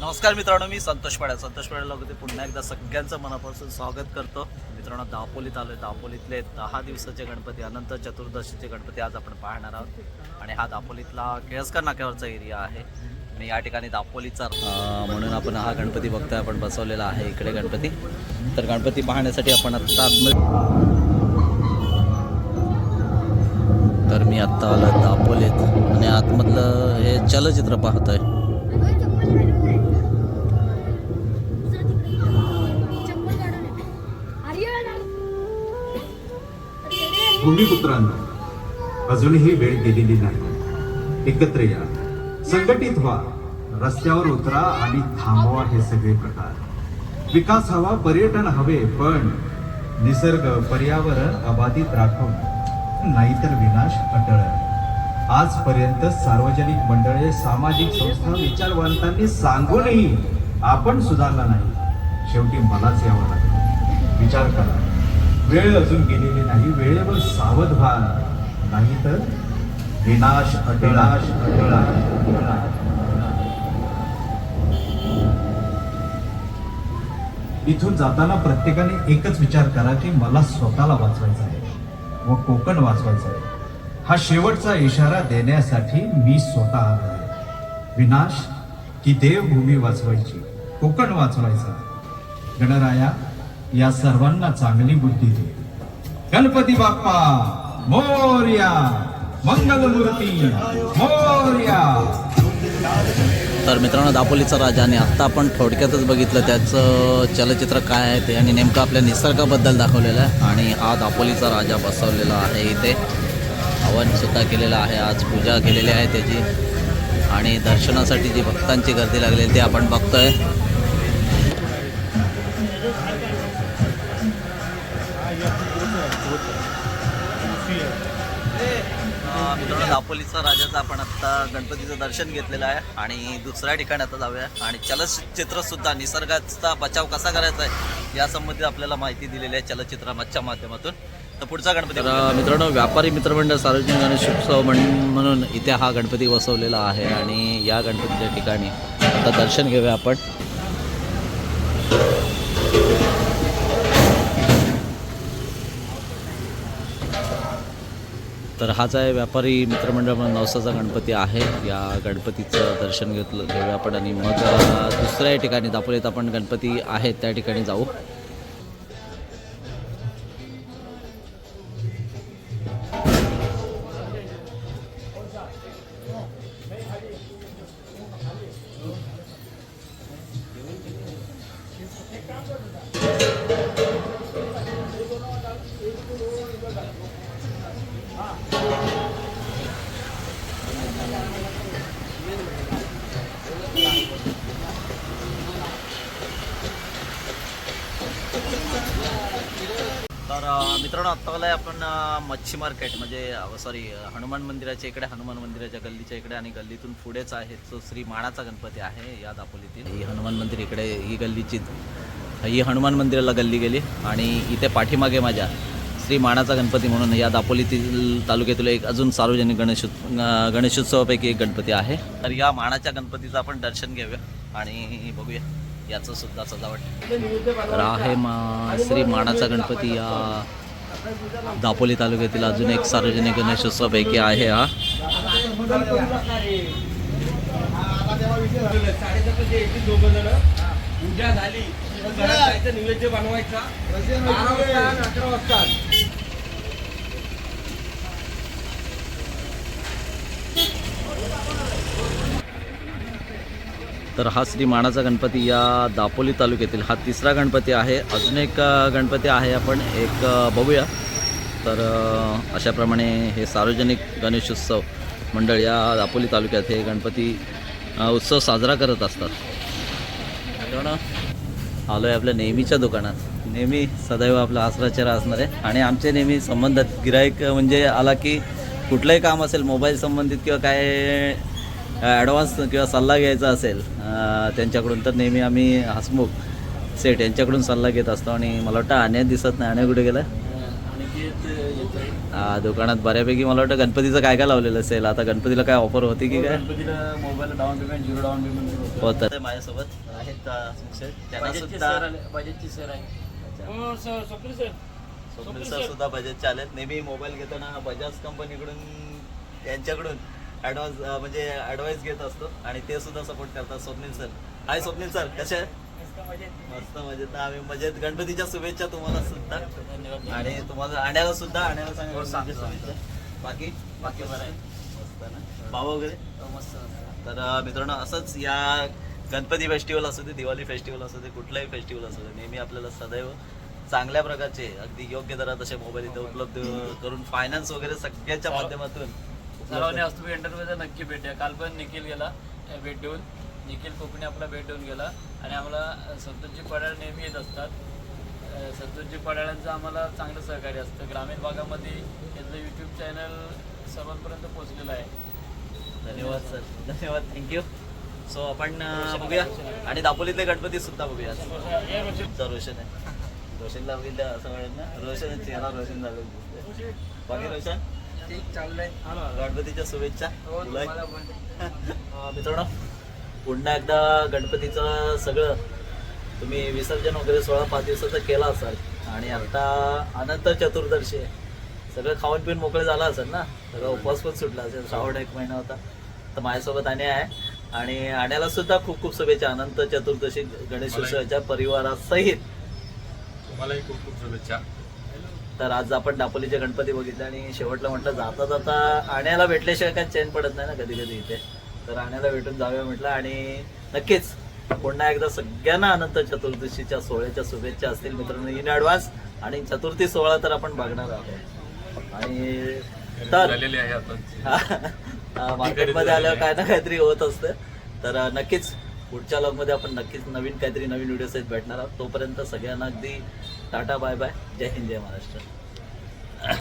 नमस्कार मित्रांनो मी संतोष पाड्या. संतोष पाड्याला होते पुन्हा एकदा सगळ्यांचं मनापासून स्वागत करतो. मित्रांनो दापोलीत आलोय. दापोलीतले दहा दिवसाचे गणपती अनंत चतुर्दशीचे गणपती आज आपण पाहणार आहोत. आणि हा दापोलीतला केळसकर नाक्यावरचा एरिया आहे. आणि या ठिकाणी दापोलीचा म्हणून आपण हा गणपती बघतोय. आपण बसवलेला आहे इकडे गणपती. तर गणपती पाहण्यासाठी आपण आत्ता आतमध्ये तर मी आत्ता आलो दापोलीत. आणि आतमधलं हे चलचित्र पाहतोय. भूमिपुत्रांनो अजूनही वेळ गेलेली नाही. एकत्र या. संघटित व्हा. रस्त्यावर उतरा आणि थांबवा हे सगळे प्रकार. विकास हवा पर्यटन हवे पण निसर्ग पर्यावरण अबाधित राखून नाहीतर विनाश अटळ. आजपर्यंत सार्वजनिक मंडळे सामाजिक संस्था विचारवंतांनी सांगूनही आपण सुधारला नाही. शेवटी मलाच यावं लागलं विचार करा. वेळ अजून गेलेली नाही. वेळेवर सावध व्हा. नाहीतर विनाश अटळाश इथून जाताना प्रत्येकाने एकच विचार करा की मला स्वतःला वाचवायचं आहे. व कोकण वाचवायचं आहे. हा शेवटचा इशारा देण्यासाठी मी स्वतः आलो आहे. विनाश की देवभूमी वाचवायची. कोकण वाचवायचा. गणराया या सर्वांना चांगली बुद्धी दे. गणपती बाप्पा मोर्या मंगलमूर्ती मोर्या. तर मित्रांनो दापोलीचा राजा आणि आत्ता आपण थोडक्यातच बघितलं त्याचं चलचित्र काय आहे ते आणि नेमकं आपल्या निसर्गाबद्दल दाखवलेलं आहे. आणि हा दापोलीचा राजा बसवलेला आहे इथे. हवनसुद्धा केलेलं आहे आज पूजा केलेली आहे त्याची. आणि दर्शनासाठी जी भक्तांची गर्दी लागलेली ती आपण बघतोय. मित्रांनो दापोलीचा राजाचा आपण आत्ता गणपतीचं दर्शन घेतलेलं आहे आणि दुसऱ्या ठिकाणी आता जाऊया. आणि चलचित्र सुद्धा निसर्गाचा बचाव कसा करायचा आहे या संबंधित आपल्याला माहिती दिलेली आहे चलचित्राच्या माध्यमातून. तर पुढचा गणपती तर मित्रांनो व्यापारी मित्रमंडळ सार्वजनिक गणेश उत्सव म्हण- म्हणून इथे हा गणपती बसवलेला आहे आणि या गणपतीच्या ठिकाणी आता दर्शन घेऊया आपण. तर हाच आहे व्यापारी मित्रमंडळ म्हणून नवसाचा गणपती आहे. या गणपतीचं दर्शन घेतलं घेऊया आपण आणि मग दुसऱ्या ठिकाणी दापोलीत आपण गणपती आहेत त्या ठिकाणी जाऊ. मित्रांनो आत्ता आलाय आपण मच्छी मार्केट म्हणजे सॉरी हनुमान मंदिराच्या इकडे हनुमान मंदिराच्या गल्लीच्या इकडे आणि गल्लीतून पुढेच आहे. तो श्री माणाचा गणपती आहे या दापोलीतील. ही हनुमान मंदिर इकडे ही गल्लीची ही हनुमान मंदिराला गल्ली गेली आणि इथे पाठीमागे माझ्या श्री माणाचा गणपती म्हणून या दापोलीतील तालुक्यातील एक अजून सार्वजनिक गणेश गणेशोत्सवापैकी एक गणपती आहे. तर या माणाच्या गणपतीचं आपण दर्शन घेऊया आणि बघूया याचं सुद्धा सजावट. तर आहे मा श्री माणाचा गणपती या दापोली तालुक्यातील अजून एक सार्वजनिक गणेशोत्सवापैकी आहे हा. उद्या झाली. घरात जायचं निवेद्य बनवायचा बारा वाजता आणि अकरा वाजता तर हा श्री माणाचा गणपती या दापोली तालुक्यातील हा तिसरा गणपती आहे. अजून एक गणपती आहे आपण एक बघूया. तर अशाप्रमाणे हे सार्वजनिक गणेशोत्सव मंडळ या दापोली तालुक्यात हे गणपती उत्सव साजरा करत असतात. आलो आहे आपल्या नेहमीच्या दुकानात. नेहमी सदैव आपला आसरा चेहरा असणार आहे. आणि आमचे नेहमी संबंधात गिरायक म्हणजे आला की कुठलंही काम असेल मोबाईल संबंधित किंवा काय ॲडव्हान्स किंवा सल्ला घ्यायचा असेल त्यांच्याकडून तर नेहमी आम्ही हसमुख सेठ यांच्याकडून सल्ला घेत असतो आणि मला वाटतं आण्या दिसत नाही. आण्या कुठे गेला? आणि ते- ते- हा, दुकानात बऱ्यापैकी मला वाटतं गणपतीचं काय काय लावलेलं असेल? आता गणपतीला काय ऑफर होती की काय? गणपतीला mobile down payment zero down payment होतं. माझ्यासोबत आहेत. त्यांना सुद्धा बजेटची सर आहे स्वप्नील सर. स्वप्नील सर सुद्धा बजाजचे आलेत. नेहमी मोबाईल घेताना बजाज कंपनीकडून त्यांच्याकडून ॲडव्हान्स म्हणजे ॲडवाईस घेत असतो आणि ते सुद्धा सपोर्ट करतात Swapnil sir hi Swapnil sir कसे आहेत? मस्त मजेत. आम्ही मजेत. गणपतीच्या शुभेच्छा तुम्हाला सुद्धा. आणि तुम्हाला आण्याला सुद्धा आण्याला सांगा गणपतीच्या शुभेच्छा. बाकी? बाकी बरं आहे. मस्त ना? भाऊ वगैरे? मस्त तर मित्रांनो असंच या गणपती फेस्टिवल असू दे दिवाळी फेस्टिवल असू दे कुठलाही फेस्टिवल असू दे नेहमी आपल्याला सदैव चांगल्या प्रकारचे अगदी योग्य दरात असे मोबाईल इथे उपलब्ध करून फायनान्स वगैरे सगळ्याच्या माध्यमातून सर्वांनी असतो एंटरप्राइजला नक्की भेट द्या. काल पण निखिल गेला भेट देऊन. निखिल कोकणी आपला भेट देऊन गेला. आणि आम्हाला संतोषजी पडाळ नेहमी येत असतात. संतोषजी पडाळांचं आम्हाला चांगलं सहकार्य असतं. ग्रामीण भागामध्ये याचं यूट्यूब चॅनल सर्वांपर्यंत पोहोचलेलं आहे. धन्यवाद सर. धन्यवाद. थँक्यू सो आपण बघूया. आणि दापोलीतले गणपती सुद्धा बघूया. रोशन आहे. रोशनला बघितलं असं वाटत ना? रोशन चेहरा रोशन झालं. बाकी रोशन? ठीक चाललंय. गणपतीच्या शुभेच्छा. हो. तुम्हाला पण. मित्रांनो पुन्हा एकदा गणपतीचं सगळं तुम्ही विसर्जन वगैरे सोळा पाच दिवसाचं केला असाल आणि आता अनंत चतुर्दशी आहे. सगळं खाऊन पिऊन मोकळे झाला असेल ना? सगळं उपवास पण सुटला असेल. श्रावण एक महिना होता. तर माझ्यासोबत आणि आहे. आणि आण्याला सुद्धा खूप खूप शुभेच्छा. अनंत चतुर्दशी गणेश उत्सवाच्या परिवारासहित. तुम्हालाही खूप खूप शुभेच्छा. तर आज आपण दापोलीचे गणपती बघितले आणि शेवटला म्हटलं जाता जाता आण्याला भेटल्याशिवाय काय चैन पडत नाही ना कधी कधी इथे. तर आण्याला भेटून जाऊया म्हटलं आणि नक्कीच पुन्हा एकदा सगळ्यांना अनंत चतुर्दशीच्या सोहळ्याच्या शुभेच्छा असतील मित्रांनो इन ॲडव्हान्स आणि चतुर्थी सोहळा तर आपण बघणार आहोत. आणि तर मार्केटमध्ये आल्यावर काय ना काहीतरी होत असतं. तर नक्कीच पुढच्या लॉगमध्ये आपण नक्कीच नवीन काहीतरी नवीन व्हिडिओ सहित भेटणार आहोत. तोपर्यंत सगळ्यांना अगदी टाटा बाय बाय जय हिंद जय महाराष्ट्र.